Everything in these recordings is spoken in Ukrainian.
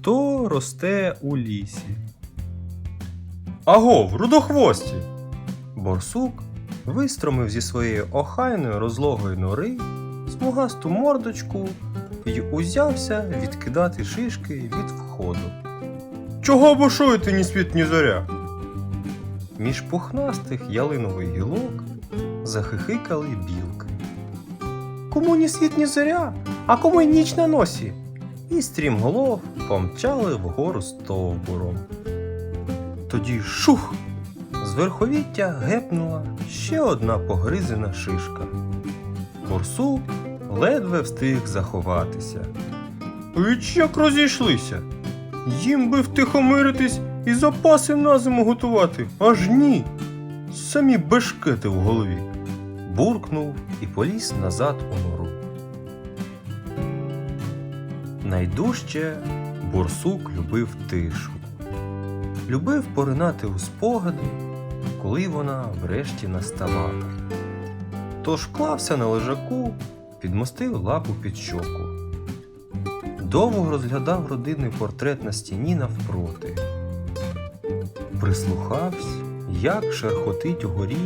Хто росте у лісі? Агов, рудохвості! Борсук вистромив зі своєї охайної розлогої нори смугасту мордочку і узявся відкидати шишки від входу. Чого бушуєте ні світ, ні зоря? Між пухнастих ялинових гілок захихикали білки. Кому ні світ, ні зоря, а кому й ніч на носі. І стрімголов помчали вгору стовбуром. Тоді шух! З верховіття гепнула ще одна погризена шишка. Борсук ледве встиг заховатися. Віч як розійшлися. Їм би втихомиритись і запаси на зиму готувати. Аж ні. Самі бешкети в голові. Буркнув і поліз назад у нору. Найдужче борсук любив тишу. Любив поринати у спогади, коли вона врешті наставала. Тож клався на лежаку, підмостив лапу під щоку. Довго розглядав родинний портрет на стіні навпроти. Прислухався, як шерхотить угорі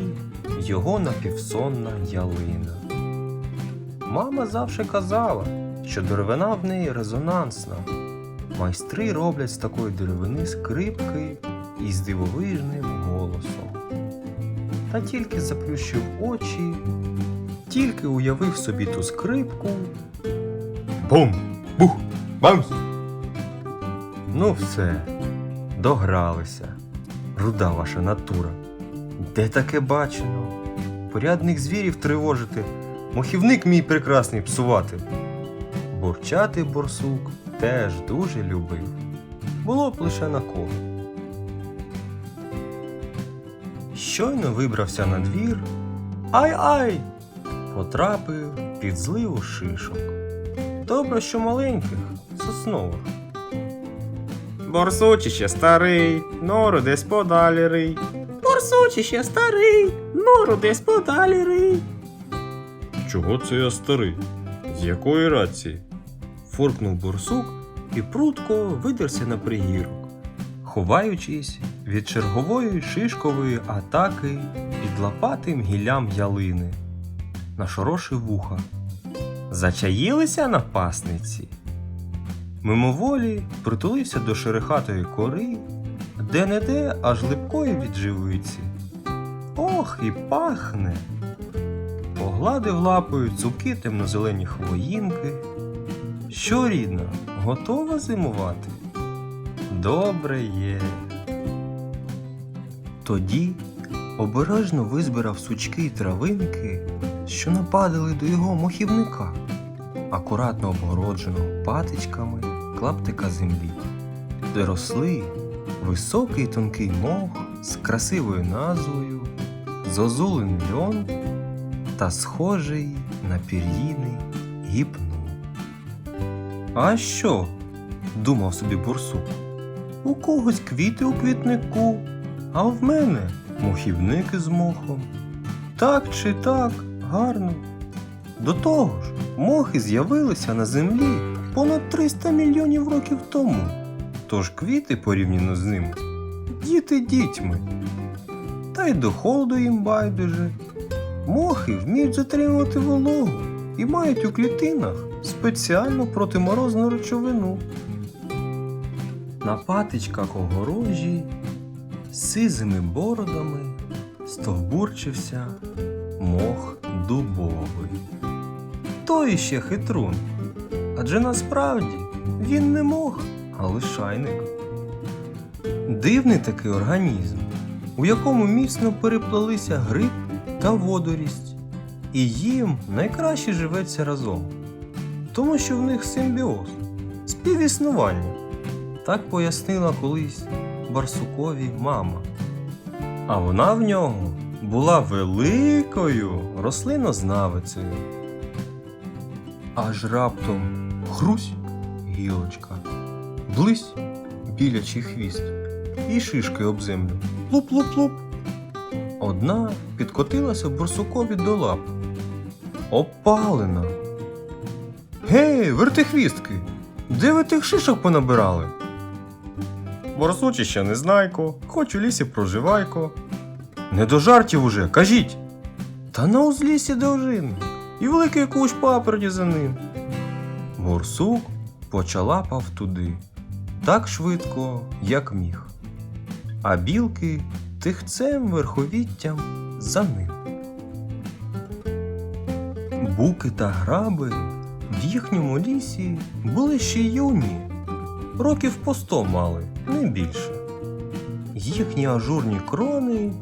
його напівсонна ялина. Мама завше казала, що деревина в неї резонансна. Майстри роблять з такої деревини скрипки із дивовижним голосом. Та тільки заплющив очі, тільки уявив собі ту скрипку. Бум! Бух! Бамс! Ну все, догралися. Руда ваша натура. Де таке бачено? Порядних звірів тривожити, мохівник мій прекрасний псувати. Бурчати борсук теж дуже любив. Було б лише на кого. Щойно вибрався на двір. Ай-ай! Потрапив під зливу шишок. Добре, що маленьких, соснових. Борсучище старий, нору десь подалі рий. Борсучище старий, нору десь подалі рий. Чого це я старий? З якої рації? Форкнув борсук і прутко видерся на пригірок, ховаючись від чергової шишкової атаки під лопатим гіллям ялини. Нашорошив вуха. Зачаїлися напасниці. Мимоволі притулився до шерехатої кори, де не де аж липкої від живиці. Ох, і пахне! Погладив лапою цупкі темнозелені хвоїнки. Що, рідна, готова зимувати? Добре є. Тоді обережно визбирав сучки й травинки, що нападали до його мохівника, акуратно обгородженого патичками клаптика землі, де росли високий тонкий мох з красивою назвою Зозулин льон та схожий на пір'їний гіпну. А що? думав собі бурсук. У когось квіти у квітнику, а в мене мохівники з мохом. Так чи так, гарно. До того ж, мохи з'явилися на землі понад 300 мільйонів років тому. Тож квіти порівняно з ними діти дітьми. Та й до холоду їм байдуже. Мохи вміють затримувати вологу і мають у клітинах спеціальну протиморозну речовину. На патичках огорожі сизими бородами стовбурчився мох дубовий. Той іще хитрун. Адже насправді він не мох, а лишайник. Дивний такий організм, у якому міцно переплелися гриб та водорість, і їм найкраще живеться разом, тому що в них симбіоз, співіснування. Так пояснила колись Барсукові мама. А вона в нього була великою рослинознавицею. Аж раптом хрусь гілочка, близь білячий хвіст і шишки об землю. Луп-луп-луп. Одна підкотилася борсукові до лап. Опалена. Гей, вертихвістки! Де ви тих шишок понабирали? борсучі ще незнайко, хоч у лісі проживайко. Не до жартів уже, кажіть. Та на узлісі довжини, і великий кущ паперді за ним. Борсук почалапав туди, так швидко, як міг. А білки тихцем верховіттям за ним. Буки та граби в їхньому лісі були ще юні, років по сто мали, не більше. Їхні ажурні крони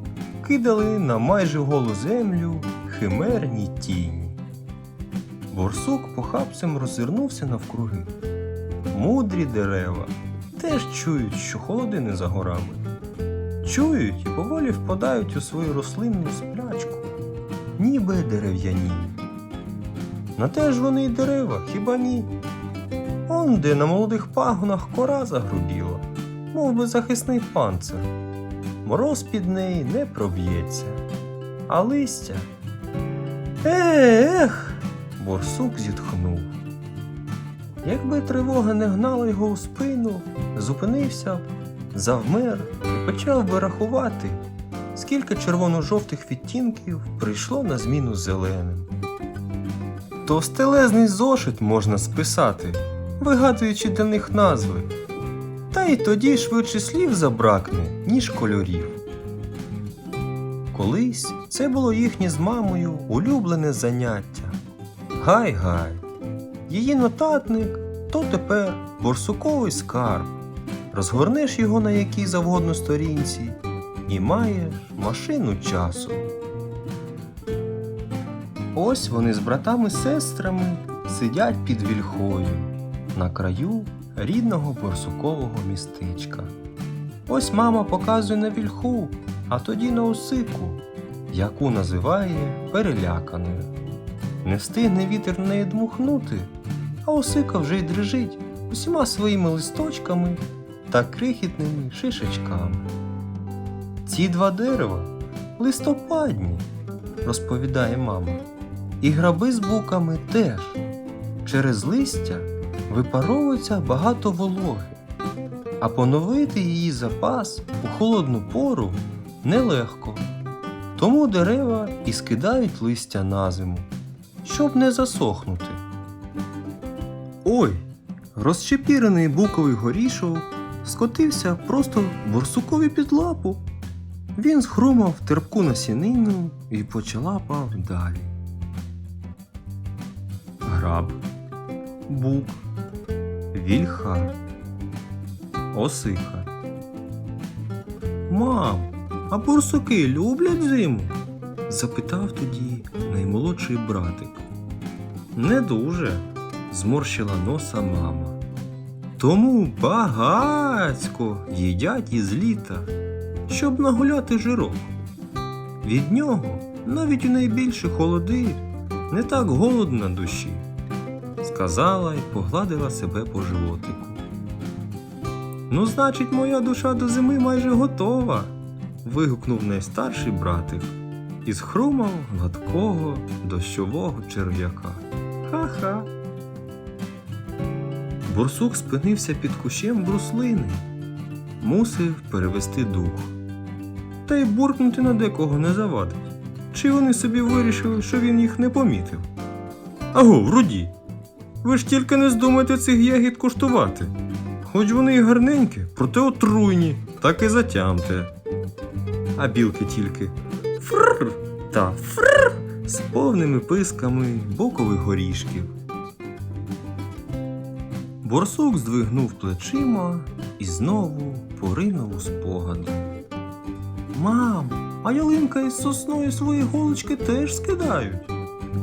кидали на майже голу землю химерні тіні. Борсук похапцем роззирнувся навкруги. Мудрі дерева теж чують, що холоди не за горами. Чують і поволі впадають у свою рослинну сплячку, ніби дерев'яні. На те ж вони й дерева, хіба ні? Он де на молодих пагонах кора загрубіла, мов би захисний панцир. Мороз під неї не проб'ється, а листя. Ех, борсук зітхнув. Якби тривога не гнала його у спину, зупинився б, завмер і почав би рахувати, скільки червоно-жовтих відтінків прийшло на зміну зеленим. Товстелезний зошит можна списати, вигадуючи для них назви. Та й тоді швидше слів забракне, ніж кольорів. Колись це було їхнє з мамою улюблене заняття. Гай-гай. Її нотатник то тепер борсуковий скарб. Розгорнеш його на якій завгодно сторінці і маєш машину часу. Ось вони з братами-сестрами сидять під вільхою на краю рідного борсукового містечка. Ось мама показує на вільху, а тоді на осику, яку називає переляканою. Не встигне вітер в неї дмухнути, а осика вже й дрижить усіма своїми листочками та крихітними шишечками. Ці два дерева листопадні, розповідає мама. І граби з буками теж. Через листя випаровується багато вологи, а поновити її запас у холодну пору нелегко. Тому дерева і скидають листя на зиму, щоб не засохнути. Ой, розчепірений буковий горішок скотився просто борсукові під лапу. Він схрумав терпку насінину і почалапав далі. Граб, бук, вільха, осика. Мам, а борсуки люблять зиму? запитав тоді наймолодший братик. Не дуже, зморщила носа мама. Тому багацько їдять із літа, щоб нагуляти жирок. Від нього навіть у найбільші холоди не так голодно на душі, сказала і погладила себе по животику. Ну, значить, моя душа до зими майже готова. вигукнув найстарший братик і схрумав гладкого дощового черв'яка. Ха-ха. Борсук спинився під кущем бруслини, мусив перевести дух. Та й буркнути на декого не завадить. Чи вони собі вирішили, що він їх не помітив? Аго, вруді, ви ж тільки не здумайте цих ягід куштувати. Хоч вони й гарненькі, проте отруйні, так і затямте. А білки тільки фрр та фрр з повними писками бокових горішків. Борсук здвигнув плечима і знову поринув у спогади. Мам, а ялинка із сосною свої голочки теж скидають?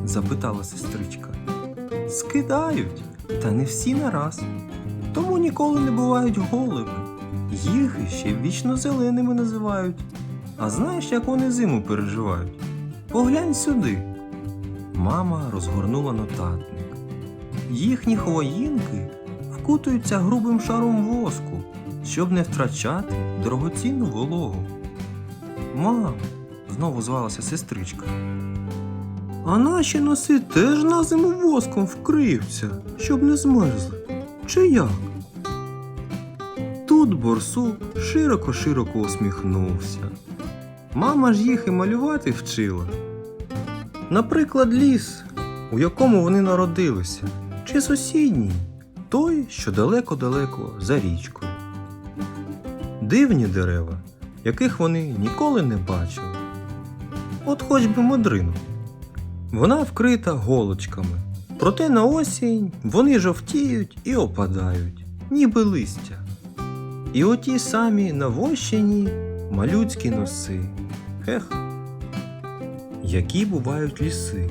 запитала сестричка. Скидають, та не всі нараз. Тому ніколи не бувають голими. Їх ще вічно зеленими називають. А знаєш, як вони зиму переживають? Поглянь сюди. Мама розгорнула нотатник. Їхні хвоїнки вкутуються грубим шаром воску, щоб не втрачати дорогоцінну вологу. Мам, знову звалася сестричка. А наші носи теж на зиму воском вкриються, щоб не змерзли. Чи як? тут борсук широко-широко усміхнувся. Мама ж їх і малювати вчила. Наприклад, ліс, у якому вони народилися, чи сусідній, той, що далеко-далеко за річкою. Дивні дерева, яких вони ніколи не бачили. От хоч би модрину. Вона вкрита голочками, проте на осінь вони жовтіють і опадають, ніби листя. І оті самі навощені малюцькі носи. Ех, які бувають ліси,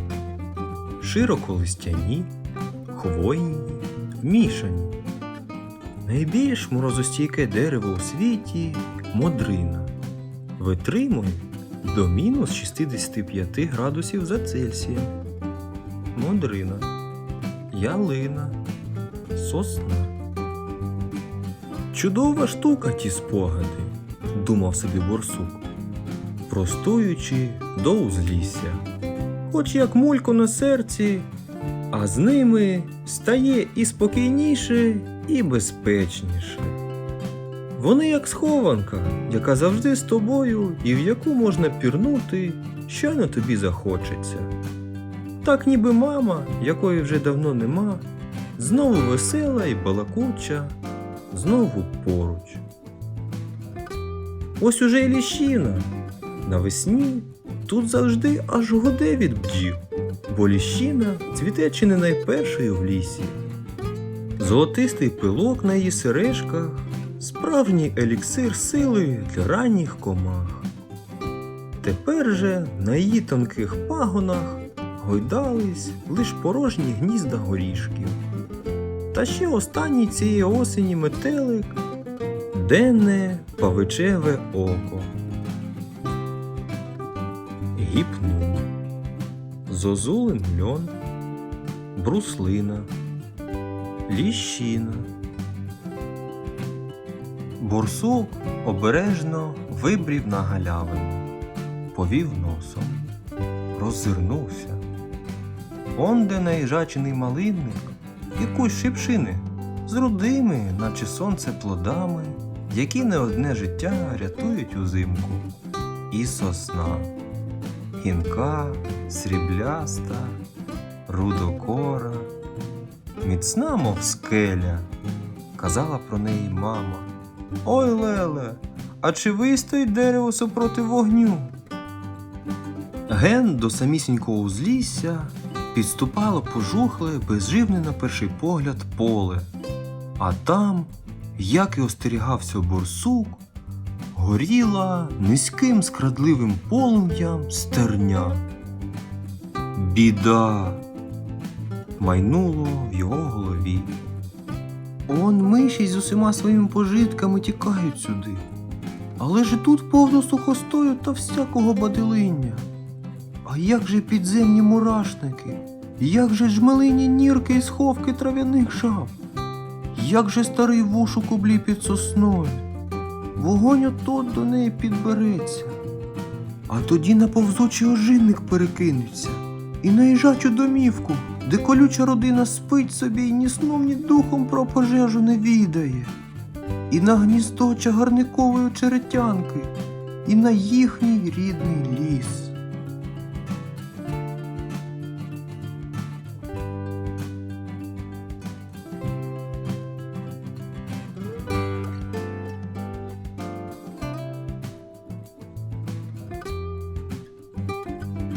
широколистяні, хвойні, мішані. Найбільш морозостійке дерево у світі модрина. Витримує до мінус 65 градусів за Цельсієм. Модрина, ялина, сосна. Чудова штука ті спогади, думав собі борсук, простуючи до узлісся. Хоч як мулько на серці, а з ними стає і спокійніше, і безпечніше. Вони як схованка, яка завжди з тобою і в яку можна пірнути, щойно тобі захочеться. Так ніби мама, якої вже давно нема, знову весела і балакуча, знову поруч. Ось уже й ліщина. Навесні тут завжди аж гуде від бджіл, бо ліщина цвіте чи не найпершою в лісі. Золотистий пилок на її сережках справжній еліксир сили для ранніх комах. Тепер же на її тонких пагонах гойдались лиш порожні гнізда горішків. Та ще останній цієї осені метелик денне павичеве око. Гіпнув. Зозулин льон, бруслина, ліщина. Борсук обережно вибрів на галявину, повів носом, роззирнувся. Онде наїжачений малинник кущ шипшини з рудими, наче сонце плодами, які не одне життя рятують узимку. І сосна, гінка, срібляста, рудокора, міцна, мов скеля, казала про неї мама. Ой, Леле, а чи вистоїть дерево супроти вогню? Ген до самісінького узлісся підступало пожухле, безживне на перший погляд поле, а там, як і остерігався борсук, горіла низьким скрадливим полум'ям стерня. Біда! майнуло в його голові. Он миші з усіма своїми пожитками тікають сюди. Але ж тут повно сухостою та всякого бадилиння. А як же підземні мурашники? Як же жмелині нірки і сховки трав'яних жаб? Як же старий вуш у кублі під сосною? Вогонь отот до неї підбереться. А тоді на повзучий ожинник перекинеться і наїжачу домівку, де колюча родина спить собі і ні сном, ні духом про пожежу не відає, і на гніздо чагарникової черетянки, і на їхній рідний ліс.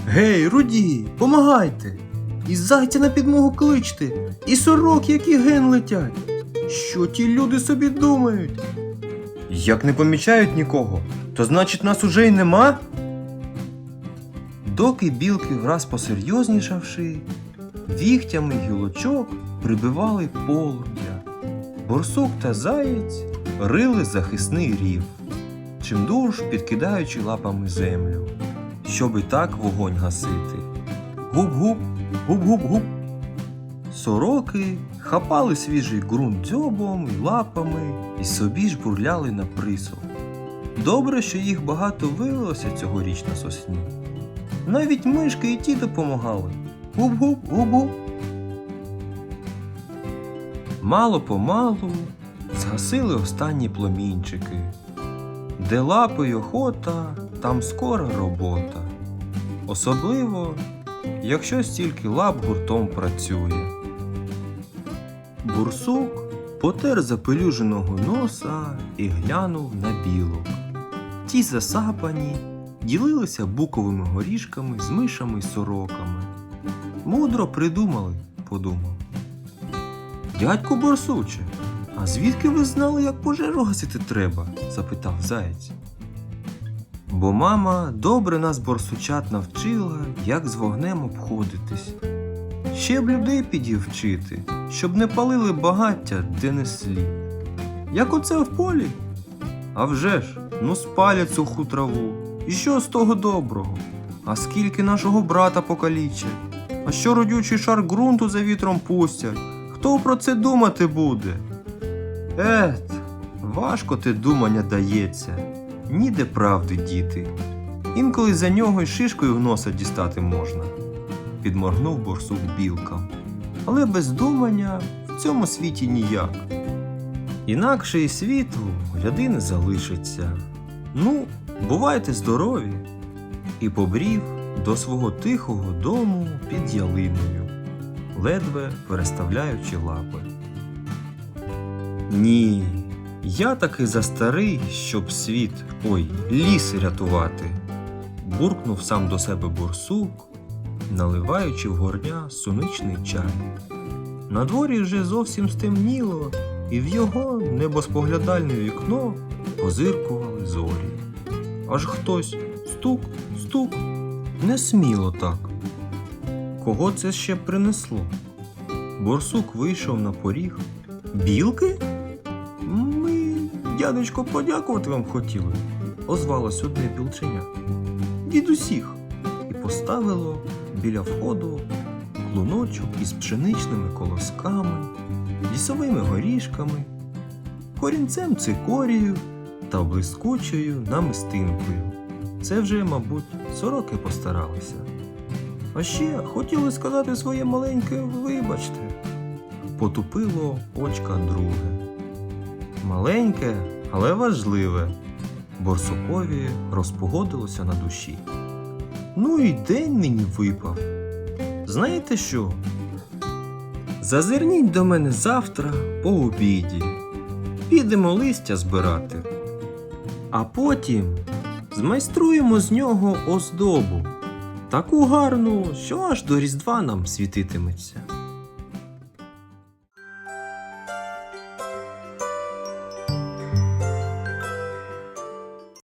Гей, руді, помагайте! І зайця на підмогу кличте, і сорок, які ген летять. Що ті люди собі думають? Як не помічають нікого, то значить нас уже й нема. Доки білки враз посерйознішавши, вігтями гілочок прибивали полум'я. Борсук та заєць рили захисний рів, чимдуж підкидаючи лапами землю, щоб і так вогонь гасити. Гуп-гуп, гуп-гуп-гуп. Сороки хапали свіжий ґрунт дзьобом і лапами і собі ж бурляли на присол. Добре, що їх багато виявилося цьогоріч на сосні. Навіть мишки і ті допомагали. Гуп-гуп, гуп-гуп. Мало помалу Згасили останні пломінчики. Де лапи й охота, там скоро робота. Особливо, якщо стільки лап гуртом працює. Бурсук потер запелюженого носа і глянув на білок. Ті засапані ділилися буковими горішками з мишами й сороками. Мудро придумали, подумав. Дядьку Борсуче, а звідки ви знали, як пожежу гасити треба? запитав заєць. Бо мама добре нас борсучат навчила, як з вогнем обходитись. Ще б людей підів вчити, щоб не палили багаття, де не слід. Як оце в полі? А вже ж, ну спалять суху траву. І що з того доброго? А скільки нашого брата покалічать? А що родючий шар ґрунту за вітром пустять? Хто про це думати буде? Ет, важко те думання дається, ніде правди діти. Інколи за нього й шишкою в носа дістати можна, підморгнув борсук білкам. Але без думання в цьому світі ніяк. Інакше і світу гляди не залишиться. Ну, бувайте здорові. І побрів до свого тихого дому під ялиною, ледве переставляючи лапи. Ні, я таки застарий, щоб світ, ой, ліс рятувати. буркнув сам до себе борсук, наливаючи в горня суничний чай. На дворі вже зовсім стемніло, і в його небоспоглядальне вікно позиркували зорі. Аж хтось стук, стук, не сміло так. Кого це ще принесло? Борсук вийшов на поріг. Білки? Дядечко, подякувати вам хотіли, озвалось одне білченя. Від усіх. І поставило біля входу клуночок із пшеничними колосками, лісовими горішками, корінцем цикорію та блискучою намистинкою. Це вже, мабуть, сороки постаралися. А ще хотіли сказати своє маленьке вибачте. Потупило очка друге. Маленьке, але важливе. Борсукові розпогодилося на душі. Ну і день нині випав. Знаєте що? Зазирніть до мене завтра по обіді. Підемо листя збирати. А потім змайструємо з нього оздобу. Таку гарну, що аж до Різдва нам світитиметься.